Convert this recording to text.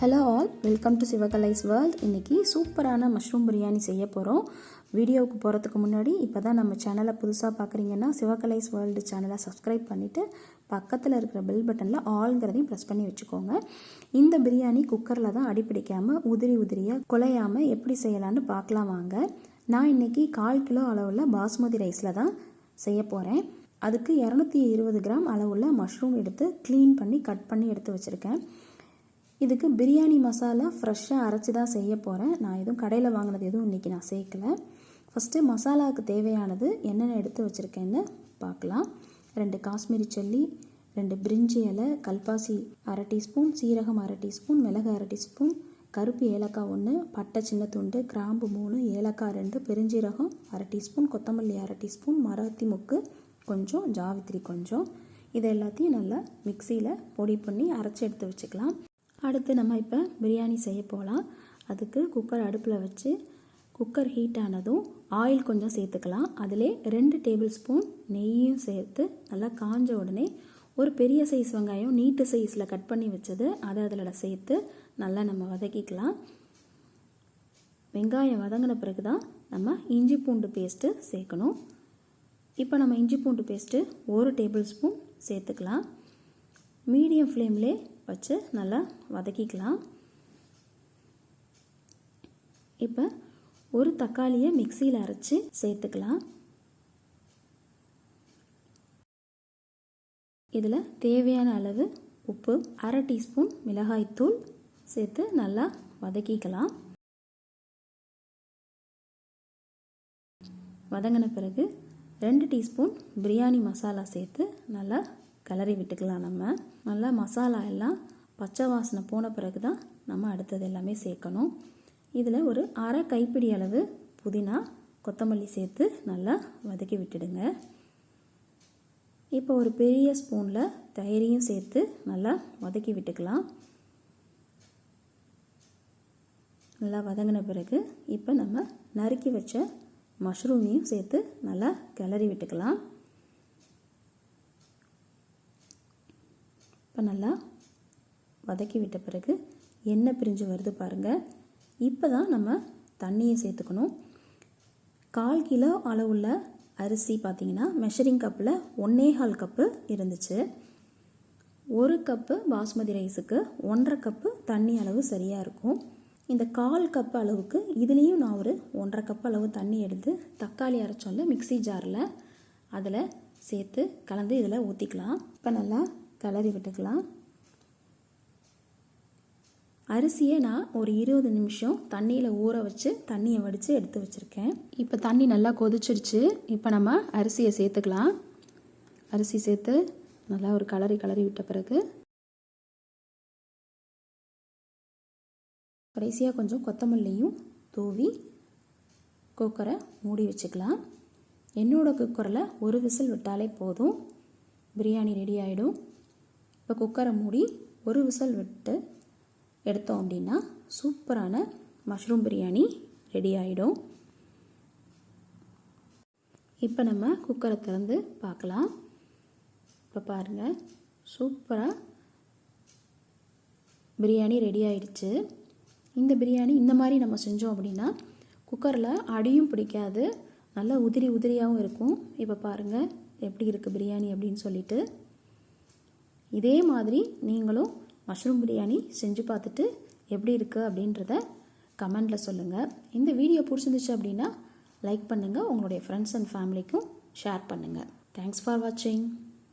Hello all welcome to Sivakalai's world இன்றைக்கி சூப்பரான mushroom biryani செய்ய போகிறோம் வீடியோவுக்கு போகிறதுக்கு முன்னாடி இப்போ தான் நம்ம சேனலை புதுசாக பார்க்குறீங்கன்னா சிவகலைஸ் வேர்ல்டு சேனலை சப்ஸ்கிரைப் பண்ணிவிட்டு பக்கத்தில் இருக்கிற பெல் பட்டனில் ஆல்ங்கிறதையும் ப்ரெஸ் பண்ணி வச்சுக்கோங்க. இந்த பிரியாணி குக்கரில் தான் அடிப்பிடிக்காமல் உதிரி உதிரியாக குலையாமல் எப்படி செய்யலான்னு பார்க்கலாம் வாங்க. நான் இன்றைக்கி கால் கிலோ அளவில் பாஸ்மதி ரைஸில் தான் செய்ய போகிறேன் அதுக்கு இரநூத்தி இருபது கிராம் அளவுள்ள மஷ்ரூம் எடுத்து க்ளீன் பண்ணி கட் பண்ணி எடுத்து வச்சுருக்கேன். இதுக்கு பிரியாணி மசாலா ஃப்ரெஷ்ஷாக அரைச்சி தான் செய்ய போகிறேன் நான் எதுவும் கடையில் வாங்கினது எதுவும் இன்றைக்கி நான் சேர்க்கல. ஃபஸ்ட்டு மசாலாவுக்கு தேவையானது என்னென்ன எடுத்து வச்சுருக்கேன்னு பார்க்கலாம். ரெண்டு காஷ்மீரி சில்லி ரெண்டு பிரிஞ்சி இலை கல்பாசி அரை டீஸ்பூன் சீரகம் அரை டீஸ்பூன் மிளகு அரை டீஸ்பூன் கருப்பு ஏலக்காய் ஒன்று பட்டை சின்ன துண்டு கிராம்பு மூணு ஏலக்காய் ரெண்டு பெருஞ்சீரகம் அரை டீஸ்பூன் கொத்தமல்லி அரை டீஸ்பூன் மராத்தி முக்கு கொஞ்சம் ஜாவித்திரி கொஞ்சம். இது எல்லாத்தையும் நல்லா மிக்சியில் பொடி பண்ணி அரைச்சி எடுத்து வச்சுக்கலாம். அடுத்து நம்ம இப்போ பிரியாணி செய்ய போகலாம் அதுக்கு குக்கர் அடுப்பில் வச்சு குக்கர் ஹீட் ஆனதும் ஆயில் கொஞ்சம் சேர்த்துக்கலாம். அதிலே ரெண்டு டேபிள் ஸ்பூன் நெய்யும் சேர்த்து நல்லா காஞ்ச உடனே ஒரு பெரிய சைஸ் வெங்காயம் நீட்டு சைஸில் கட் பண்ணி வச்சது அதை அதில் சேர்த்து நல்லா நம்ம வதக்கிக்கலாம். வெங்காயம் வதங்கின பிறகு தான் நம்ம இஞ்சி பூண்டு பேஸ்ட்டு சேர்க்கணும். இப்போ நம்ம இஞ்சி பூண்டு பேஸ்ட்டு ஒரு டேபிள் ஸ்பூன் சேர்த்துக்கலாம். மீடியம் ஃப்ளேம்லே வச்சு நல்லா வதக்கிக்கலாம். இப்போ ஒரு தக்காளியை மிக்சியில் அரைச்சி சேர்த்துக்கலாம். இதில் தேவையான அளவு உப்பு அரை டீஸ்பூன் மிளகாய்த்தூள் சேர்த்து நல்லா வதக்கிக்கலாம். வதங்கின பிறகு ரெண்டு டீஸ்பூன் பிரியாணி மசாலா சேர்த்து நல்லா கிளறி விட்டுக்கலாம் நம்ம. நல்லா மசாலா எல்லாம் பச்சை வாசனை போன பிறகு தான் நம்ம அடுத்தது எல்லாமே சேர்க்கணும். இதில் ஒரு அரை கைப்பிடி அளவு புதினா கொத்தமல்லி சேர்த்து நல்லா வதக்கி விட்டுடுங்க. இப்போ ஒரு பெரிய ஸ்பூனில் தயிரையும் சேர்த்து நல்லா வதக்கி விட்டுக்கலாம். நல்லா வதங்கின பிறகு இப்போ நம்ம நறுக்கி வச்ச மஷ்ரூமையும் சேர்த்து நல்லா கிளறி விட்டுக்கலாம். இப்போ நல்லா வதக்கி விட்ட பிறகு எண்ணெய் பிரிஞ்சு வருது பாருங்கள் இப்போ தான் நம்ம தண்ணியை சேர்த்துக்கணும். கால் கிலோ அளவுள்ள அரிசி பார்த்திங்கன்னா மெஷரிங் கப்பில் ஒன்னே கால் கப்பு இருந்துச்சு. ஒரு கப்பு பாஸ்மதி ரைஸுக்கு ஒன்றரை கப்பு தண்ணி அளவு சரியாக இருக்கும். இந்த கால் கப் அளவுக்கு இதுலேயும் நான் ஒரு ஒன்றரை கப் அளவு தண்ணி எடுத்து தக்காளி அரைச்சோம்ல மிக்சி ஜாரில் அதில் சேர்த்து கலந்து இதில் ஊற்றிக்கலாம் இப்போ நல்லா கிளறி விட்டுக்கலாம். அரிசியை நான் ஒரு இருபது நிமிஷம் தண்ணியில் ஊற வச்சு தண்ணியை வடித்து எடுத்து வச்சுருக்கேன். இப்போ தண்ணி நல்லா கொதிச்சிருச்சு. இப்போ நம்ம அரிசியை சேர்த்துக்கலாம். அரிசி சேர்த்து நல்லா ஒரு கலரி கலரி விட்ட பிறகு கடைசியாக கொஞ்சம் கொத்தமல்லியும் தூவி குக்கரை மூடி வச்சுக்கலாம். என்னோடய குக்கரில் ஒரு விசில் விட்டாலே போதும். பிரியாணி ரெடி ஆகிடும் இப்போ குக்கரை மூடி ஒரு விசல் விட்டு எடுத்தோம் அப்படின்னா சூப்பரான மஷ்ரூம் பிரியாணி ரெடி ஆகிடும் இப்போ நம்ம குக்கரை திறந்து பார்க்கலாம். இப்போ பாருங்கள் சூப்பராக பிரியாணி ரெடி ஆயிடுச்சு. இந்த பிரியாணி இந்த மாதிரி நம்ம செஞ்சோம் அப்படின்னா குக்கரில் அடியும் பிடிக்காது நல்லா உதிரி உதிரியாகவும் இருக்கும். இப்போ பாருங்கள் எப்படி இருக்குது பிரியாணி அப்படின்னு சொல்லிட்டு. இதே மாதிரி நீங்களும் மஷ்ரூம் பிரியாணி செஞ்சு பார்த்துட்டு எப்படி இருக்குது அப்படின்றத கமெண்டில் சொல்லுங்கள் இந்த வீடியோ பிடிச்சிருந்துச்சு அப்படின்னா லைக் பண்ணுங்கள் உங்களுடைய ஃப்ரெண்ட்ஸ் அண்ட் ஃபேமிலிக்கும் ஷேர் பண்ணுங்கள் தேங்க்ஸ் ஃபார் வாட்சிங்